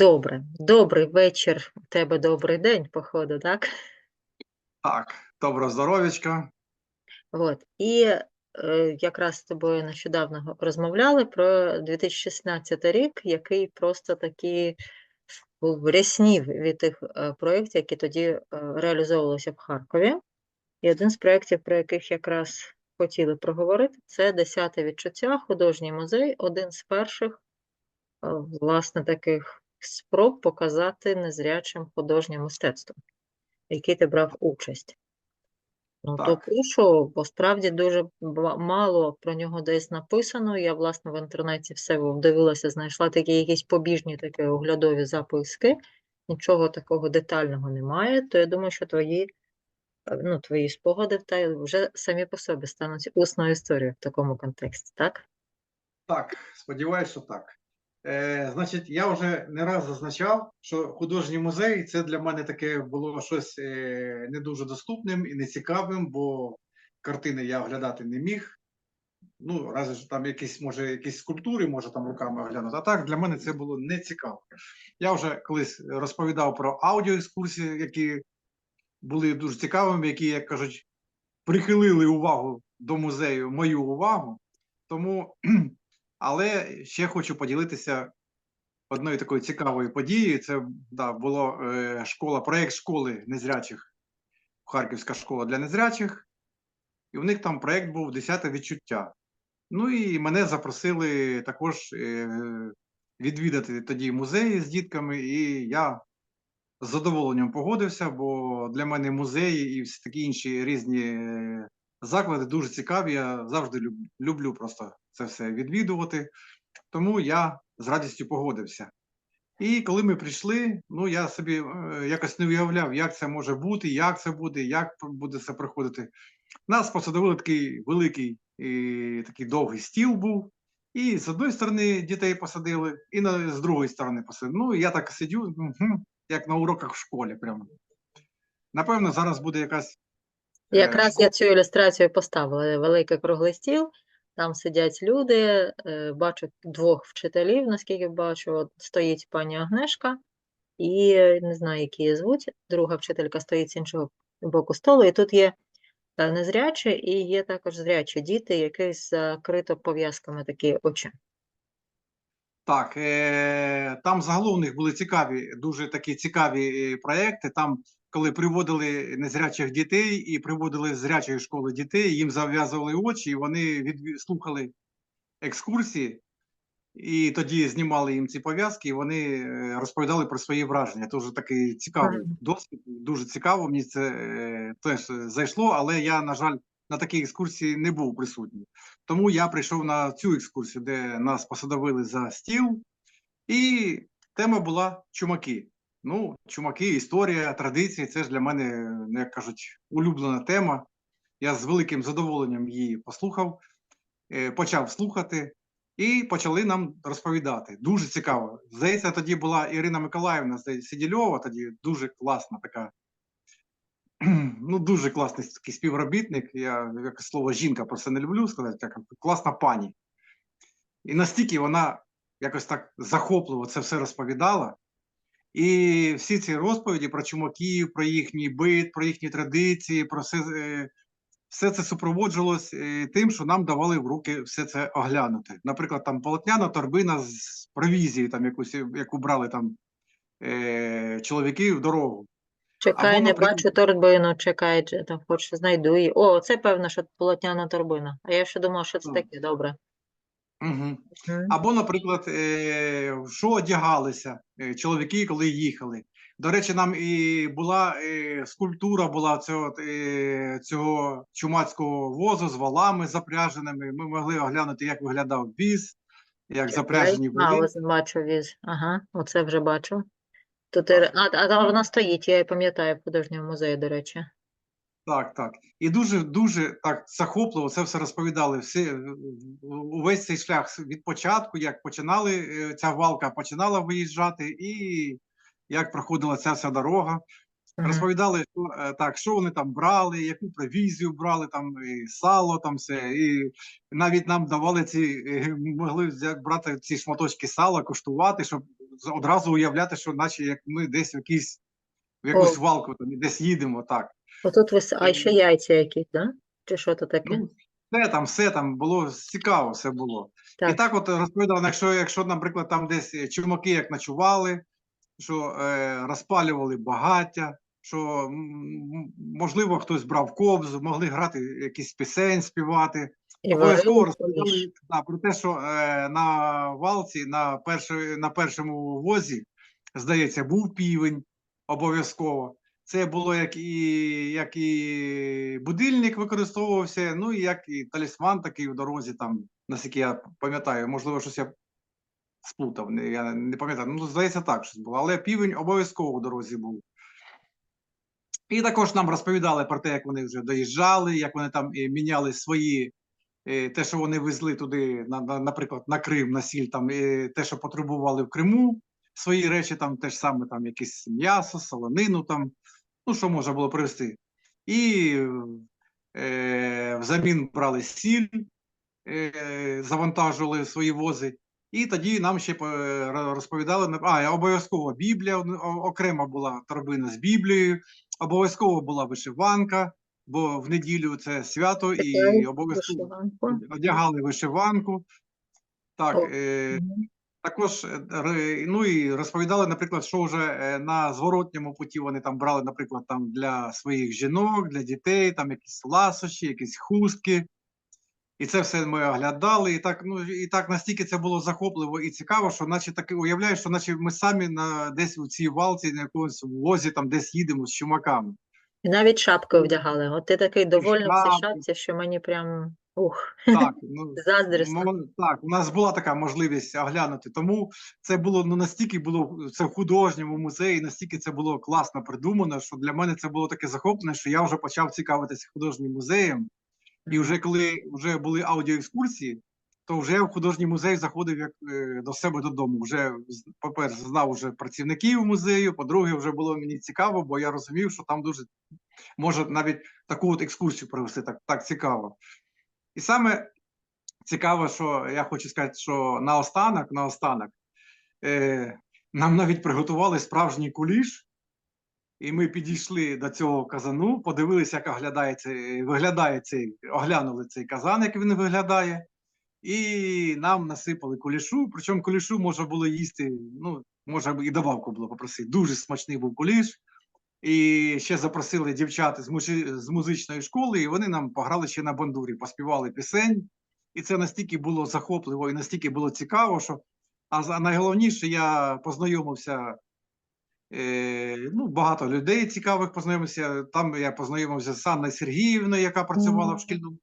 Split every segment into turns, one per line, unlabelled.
Добре, добрий вечір. У тебе добрий день, походу, так?
Так, доброго здоров'ячка.
От. І е, якраз з тобою нещодавно розмовляли про 2016 рік, який просто такий був ряснів від тих е, проєктів, які тоді е, реалізовувалися в Харкові. І один з проєктів, про яких якраз хотіли проговорити, це «Десяте відчуття, художній музей, один з перших, е, власне, таких спроб показати незрячим художнє мистецтво, в який ти брав участь. Ну, то
Так.
прошу, бо справді дуже мало про нього десь написано. Я, власне, в інтернеті все дивилася, знайшла такі якісь побіжні такі оглядові записки. Нічого такого детального немає. То я думаю, що твої, е, ну, твої спогади та вже самі по собі стануть усною історією в такому контексті, так?
Так, сподіваюся, що так. Е, значить, я вже не раз зазначав, що художній музей це для мене таке було щось е, не дуже доступним і нецікавим, бо картини я оглядати не міг. Ну, разве що там якісь, може, якісь скульптури, може там руками оглянути. А так для мене це було не цікаво. Я вже колись розповідав про аудіоекскурсії, які були дуже цікавими, які, як кажуть, прихилили увагу до музею, мою увагу. Тому, але ще хочу поділитися одною такою цікавою подією. Це да, було е, школа, проєкт школи незрячих, Харківська школа для незрячих. І у них там проєкт був «Десяте відчуття. Ну і мене запросили також е, відвідати тоді музеї з дітками, і я з задоволенням погодився, бо для мене музеї і всі такі інші різні е, заклади дуже цікаві. Я завжди люблю просто це все відвідувати. Тому я з радістю погодився. І коли ми прийшли, ну я собі е, якось не уявляв, як це може бути, як це буде, як буде це проходити. Нас посадили такий великий і такий довгий стіл був. І з одної сторони дітей посадили, і на, з другої сторони посадили. Ну, я так сидю, як на уроках в школі. Прямо. Напевно, зараз буде якась. Е,
Якраз я цю ілюстрацію поставила. Великий круглий стіл, там сидять люди, е, бачу двох вчителів, наскільки бачу, от стоїть пані Агнешка, і е, не знаю, які її звуть, друга вчителька стоїть з іншого боку столу, і тут є е, незрячі, і є також зрячі діти, які закрито пов'язками такі очі.
Так, е, там загалом у них були цікаві, дуже такі цікаві е, проекти. Там, коли приводили незрячих дітей і приводили з зрячої школи дітей, їм зав'язували очі, і вони відві- слухали екскурсії, і тоді знімали їм ці пов'язки, і вони е, розповідали про свої враження. Це такий цікавий досвід, дуже цікаво. Мені це е, теж зайшло, але я, на жаль, на такій екскурсії не був присутній. Тому я прийшов на цю екскурсію, де нас посадовили за стіл, і тема була чумаки. Ну, чумаки, історія, традиції це ж для мене, ну, як кажуть, улюблена тема. Я з великим задоволенням її послухав, е, почав слухати, і почали нам розповідати. Дуже цікаво. Здається, тоді була Ірина Миколаївна Сидільова, тоді дуже класна така. Ну, дуже класний такий співробітник. Я якось слово жінка про це не люблю сказати, так класна пані. І настільки вона якось так захопливо це все розповідала. І всі ці розповіді про чумаків, про їхній бит, про їхні традиції, про все, е, все це супроводжувалось е, тим, що нам давали в руки все це оглянути. Наприклад, там полотняна торбина з провізії, там якусь, яку брали там е, чоловіки в дорогу.
Чекай,
Або,
не
наприклад-
бачу торбину, чекай, там хоч знайду її. О, це певно, що полотняна торбина. А я ще думала, що це
Ну.
таке, добре.
Угу. Або, наприклад, е, що одягалися е, чоловіки, коли їхали. До речі, нам і була е, скульптура була цього, цього чумацького возу з валами запряженими. Ми могли оглянути, як виглядав віз, як запряжені
Чекай. А, ось бачу віз. Ага, оце вже бачу. Тут, а, а вона стоїть, я її пам'ятаю в художньому музеї, до речі.
Так, так. І дуже дуже так захопливо це все розповідали. Всі е, увесь цей шлях від початку, як починали е, ця валка починала виїжджати, і як проходила ця вся дорога.
Мгм.
Розповідали, що е, так, що вони там брали, яку провізію брали, там і сало, там все. І навіть нам давали ці, могли брати ці шматочки сала, коштувати, щоб одразу уявляти, що наче як ми десь в якийсь в якусь
О.
валку, там, десь їдемо, так.
Отут ви, а ще яйця якісь, да? Чи що то таке?
Ну, все там, все там було цікаво, все було. І
Так.
так от розповідав, якщо, якщо, наприклад, там десь е, чумаки як ночували, що е, розпалювали багаття, що м, можливо хтось брав кобзу, могли грати якісь пісень, співати. Обов'язково розповідали да, про те, що е, на валці, на, першо, на першому возі, здається, був півень обов'язково. Це було як і, як і будильник використовувався, ну і як і талісман такий в дорозі, там, наскільки я пам'ятаю, можливо, щось я сплутав, я не пам'ятаю. Ну, здається, так щось було. Але півень обов'язково в дорозі був. І також нам розповідали про те, як вони вже доїжджали, як вони там е, міняли свої, е, те, що вони везли туди, на, на, наприклад, на Крим, на сіль, там, е, те, що потребували в Криму, свої речі, там те ж саме, там якесь м'ясо, солонину, там, ну, що можна було привезти. І е, взамін брали сіль, е, завантажували свої вози. І тоді нам ще е, розповідали, а, обов'язково Біблія, окрема була торбина з Біблією, обов'язково була вишиванка, бо в неділю це свято, і обов'язково
Вишиванку.
одягали вишиванку. Так,
О,
е. Також е, ну і розповідали, наприклад, що вже е, на зворотньому путі вони там брали, наприклад, там для своїх жінок, для дітей, там якісь ласощі, якісь хустки. І це все ми оглядали. І так, ну і так настільки це було захопливо і цікаво, що наче таки уявляєш, що наче ми самі на десь у цій валці, на якомусь возі, там десь їдемо з чумаками.
І навіть шапки вдягали. От ти такий довольний в цій шапці, що мені прям ух,
Так, ну. Мо- Так, у нас була така можливість оглянути. Тому це було ну настільки було це в художньому музеї, настільки це було класно придумано, що для мене це було таке захоплення, що я вже почав цікавитися художнім музеєм. І вже коли вже були аудіоекскурсії, то вже я в художній музей заходив як е, до себе додому. Вже по-перше, знав уже працівників музею. По-друге, вже було мені цікаво, бо я розумів, що там дуже може навіть таку от екскурсію провести так, так цікаво. І саме цікаво, що я хочу сказати, що наостанок, наостанок, е, нам навіть приготували справжній куліш, і ми підійшли до цього казану, подивилися, як оглядає цей, виглядає цей, оглянули цей казан, як він виглядає, і нам насипали кулішу. Причому кулішу можна було їсти, ну, може і добавку було попросити. Дуже смачний був куліш. І ще запросили дівчат з, з музичної школи, і вони нам пограли ще на бандурі, поспівали пісень. І це настільки було захопливо і настільки було цікаво, що а найголовніше, я познайомився. Е, ну, багато людей цікавих познайомився. Там я познайомився з Анною Сергіївною, яка працювала
Мгм.
в шкільному.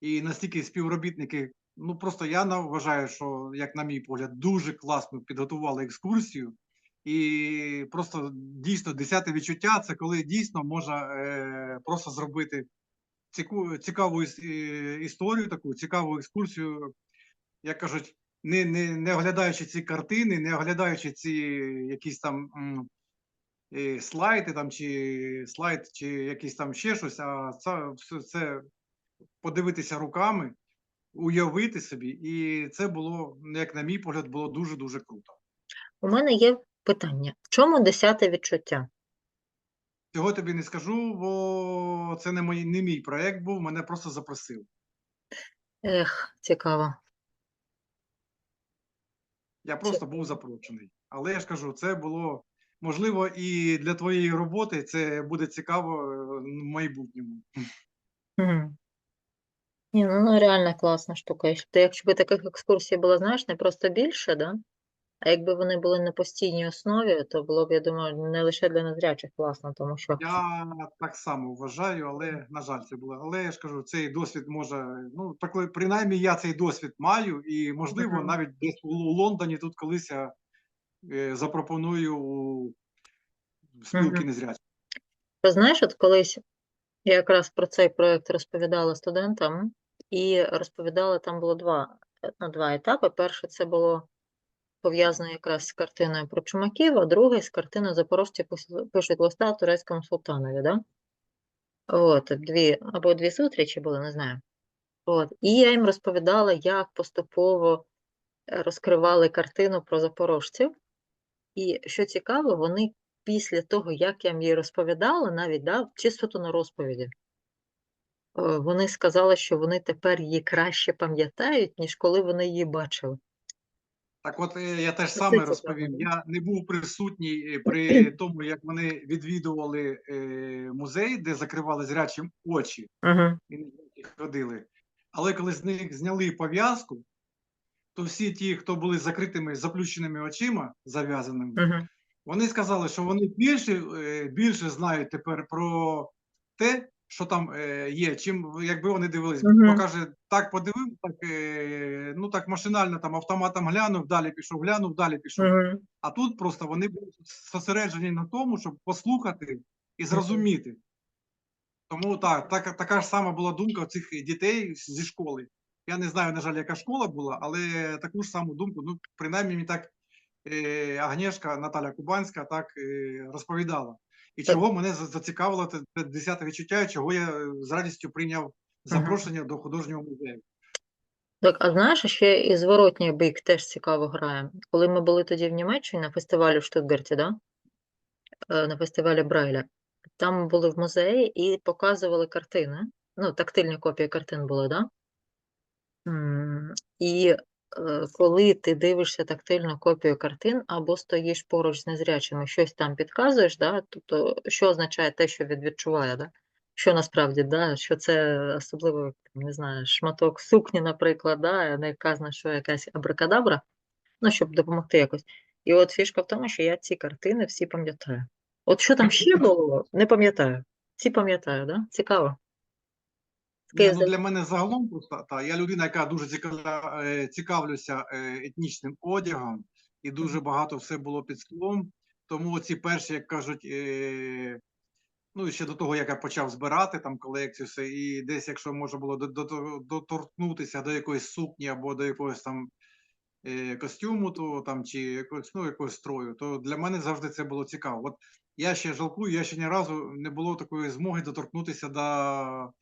І настільки співробітники, ну просто я вважаю, що, як на мій погляд, дуже класно підготували екскурсію. І просто дійсно десяте відчуття це коли дійсно можна е, просто зробити ціку, цікаву історію, таку цікаву екскурсію, як кажуть, не, не, не оглядаючи ці картини, не оглядаючи ці якісь там е, слайди там, чи слайд, чи якісь там ще щось, а це, все це подивитися руками, уявити собі, і це було, як на мій погляд, було дуже-дуже круто.
У мене є питання. В чому десяте відчуття?
Цього тобі не скажу, бо це не мій, не мій проєкт був, мене просто запросили.
Ех, цікаво.
Я просто був запрошений. Але я ж кажу, це було можливо і для твоєї роботи це буде цікаво е, в майбутньому.
Мгм. Ні, ну, ну реально класна штука. Якщо ти- Якщо б таких екскурсій було, знаєш, не просто більше, да? А якби вони були на постійній основі, то було б, я думаю, не лише для незрячих класно, тому що
Я так само вважаю, але на жаль, це було. Але я ж кажу, цей досвід може. Ну такий, принаймні, я цей досвід маю, і можливо,
Мгм.
навіть десь у Лондоні тут колись я е, запропоную у спілки
Мгм.
незрячих.
Ти знаєш, от колись я якраз про цей проєкт розповідала студентам, і розповідала, там було два, ну, два етапи. Перше, це було пов'язано якраз з картиною про чумаків, а другий з картиною Запорожці пишуть листа турецькому султанові, да? От, дві, або дві зустрічі були, не знаю. От, і я їм розповідала, як поступово е, розкривали картину про запорожців. І що цікаво, вони після того, як я їм їй розповідала, навіть да, чисто то на розповіді, е, вони сказали, що вони тепер її краще пам'ятають, ніж коли вони її бачили.
Так от е, я теж саме розповім. Я не був присутній е, при тому, як вони відвідували е, музей, де закривали зрячим очі
Угу.
і не ходили. Але коли з них зняли пов'язку, то всі ті, хто були закритими заплющеними очима, зав'язаними,
Угу.
вони сказали, що вони більше, більше знають тепер про те, що там е, є, чим якби вони дивились.
Мгм.
Бо каже, так подивив, так, е, ну так машинально там автоматом глянув, далі пішов, глянув, далі пішов.
Угу.
А тут просто вони були зосереджені на тому, щоб послухати і зрозуміти. Тому так, так, така ж сама була думка у цих дітей зі школи. Я не знаю, на жаль, яка школа була, але таку ж саму думку, ну, принаймні, так е, Агнєшка Наталя Кубанська так е, розповідала. І
Так.
чого мене зацікавило це десяте відчуття, чого я е, з радістю прийняв запрошення до художнього музею.
Так, а знаєш, ще і зворотній бік теж цікаво грає. Коли ми були тоді в Німеччині на фестивалі в Штутгарті, да? Е, на фестивалі Брайля, там були в музеї і показували картини. Ну, тактильні копії картин були, да? І коли ти дивишся тактильну копію картин або стоїш поруч з незрячими, щось там підказуєш, да? Тобто, що означає те, що він відчуває, да? Що насправді, да? що це особливо, не знаю, шматок сукні, наприклад, да? не казано, що якась абракадабра, ну, щоб допомогти якось. І от фішка в тому, що я ці картини всі пам'ятаю. От що там ще було, не пам'ятаю. Ці пам'ятаю, да? Цікаво.
Ні, ну, для мене загалом просто та я людина, яка дуже цікавля, е, цікавлюся е, етнічним одягом, і дуже багато все було під склом. Тому ці перші, як кажуть, е, ну ще до того, як я почав збирати там колекцію, все, і десь, якщо можна було до- до- доторкнутися до якоїсь сукні або до якогось там е, костюму, то там чи якогось, ну, якогось строю, то для мене завжди це було цікаво. От я ще жалкую, я ще ні разу не було такої змоги доторкнутися до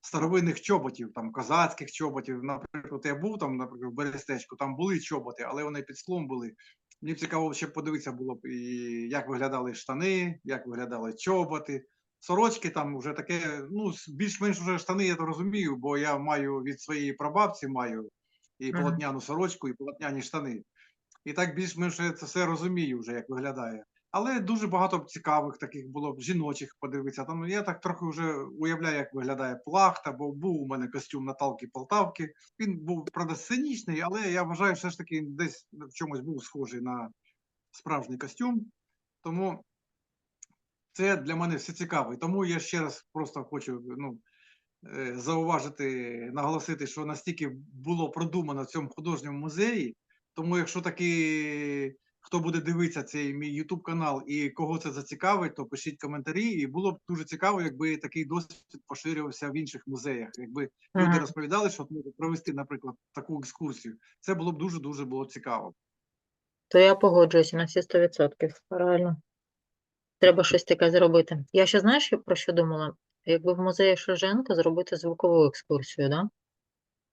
старовинних чоботів, там козацьких чоботів. Наприклад, я був там, наприклад, в Берестечку, там були чоботи, але вони під склом були. Мені б цікаво ще подивитися було б, і як виглядали штани, як виглядали чоботи. Сорочки там вже таке, ну, більш-менш вже штани, я то розумію, бо я маю від своєї прабабці маю і полотняну сорочку, і полотняні штани. І так більш-менш це все розумію вже, як виглядає. Але дуже багато цікавих таких було б жіночих подивитися. Там я так трохи вже уявляю, як виглядає плахта, бо був у мене костюм Наталки Полтавки. Він був, правда, сценічний, але я вважаю, все ж таки десь в чомусь був схожий на справжній костюм. Тому це для мене все цікаво. Тому я ще раз просто хочу ну, е, зауважити, наголосити, що настільки було продумано в цьому художньому музеї. Тому, якщо таки хто буде дивитися цей мій YouTube канал і кого це зацікавить, то пишіть коментарі. І було б дуже цікаво, якби такий досвід поширювався в інших музеях. Якби люди
Ага.
розповідали, що можуть провести, наприклад, таку екскурсію. Це було б дуже дуже було цікаво.
То я погоджуюся на всі 100%. Реально. Треба щось таке зробити. Я ще знаєш, про що думала? Якби в музеї Шевченка зробити звукову екскурсію, да?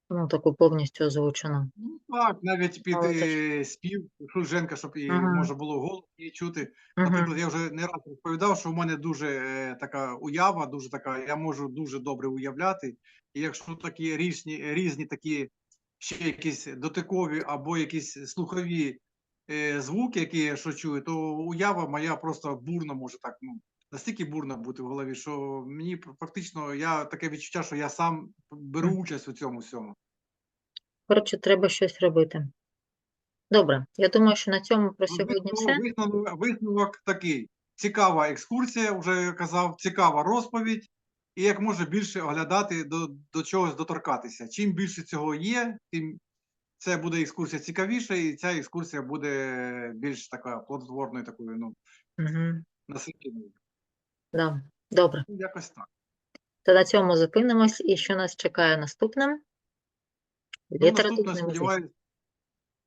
Ну, таку повністю озвучену.
Ну так, навіть під
Але
е, спів Шульженка, щоб і
Ага.
можна було голос її чути.
Мгм.
Наприклад, я вже не раз розповідав, що в мене дуже е, така уява, дуже така, я можу дуже добре уявляти. І якщо такі різні, різні такі ще якісь дотикові або якісь слухові е, звуки, які я що чую, то уява моя просто бурно може так, ну, настільки бурно бути в голові, що мені фактично я таке відчуття, що я сам беру участь у цьому всьому.
Коротше, треба щось робити. Добре, я думаю, що на цьому про
Ну,
сьогодні все.
висновок, висновок такий. Цікава екскурсія, вже я казав, цікава розповідь, і як може більше оглядати до, до чогось доторкатися. Чим більше цього є, тим це буде екскурсія цікавіша, і ця екскурсія буде більш така плодотворною, такою, ну,
Угу.
насиченою.
Да. Добре.
Якось так.
То на цьому зупинимось. І що нас чекає наступним?
Ну, наступне,
Літературний музей.
сподіваюся,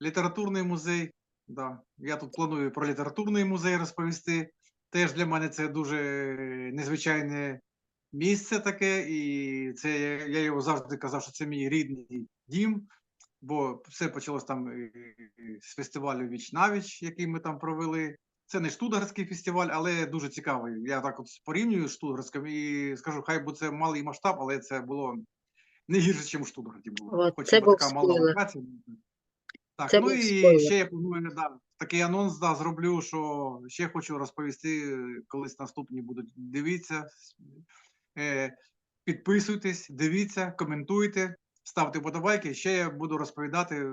літературний музей. Да. Я тут планую про літературний музей розповісти. Теж для мене це дуже незвичайне місце таке, і це я- я його завжди казав, що це мій рідний дім. бо все почалось там е, з фестивалю Віч навіч, який ми там провели. Це не штутгарський фестиваль, але дуже цікавий. Я так от порівнюю з штутгарським і скажу, хай би це малий масштаб, але це було не гірше, ніж в Штутгарті було.
От,
Хоч
це був
така мала локація. Так,
Це
ну і
спойлер.
ще я планую да, такий анонс да, зроблю, що ще хочу розповісти, колись наступні будуть. Дивіться, е, підписуйтесь, дивіться, коментуйте, ставте вподобайки. Ще я буду розповідати.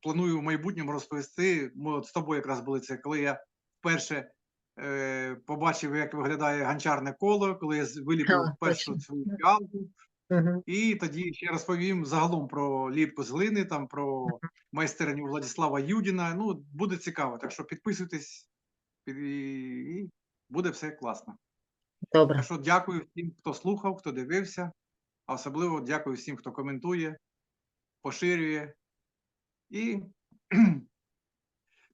Планую в майбутньому розповісти. Ми от з тобою якраз були це, коли я вперше е, побачив, як виглядає ганчарне коло, коли я виліпив першу свою фіалку. І тоді ще розповім загалом про ліпку з глини, там про майстерню Владислава Юдіна. Ну, буде цікаво. Так що підписуйтесь, і, і буде все класно.
Добре.
Так що дякую всім, хто слухав, хто дивився, а особливо дякую всім, хто коментує, поширює і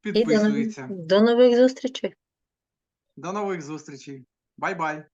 І до,
підписується.
до нових зустрічей.
До нових зустрічей. Бай-бай.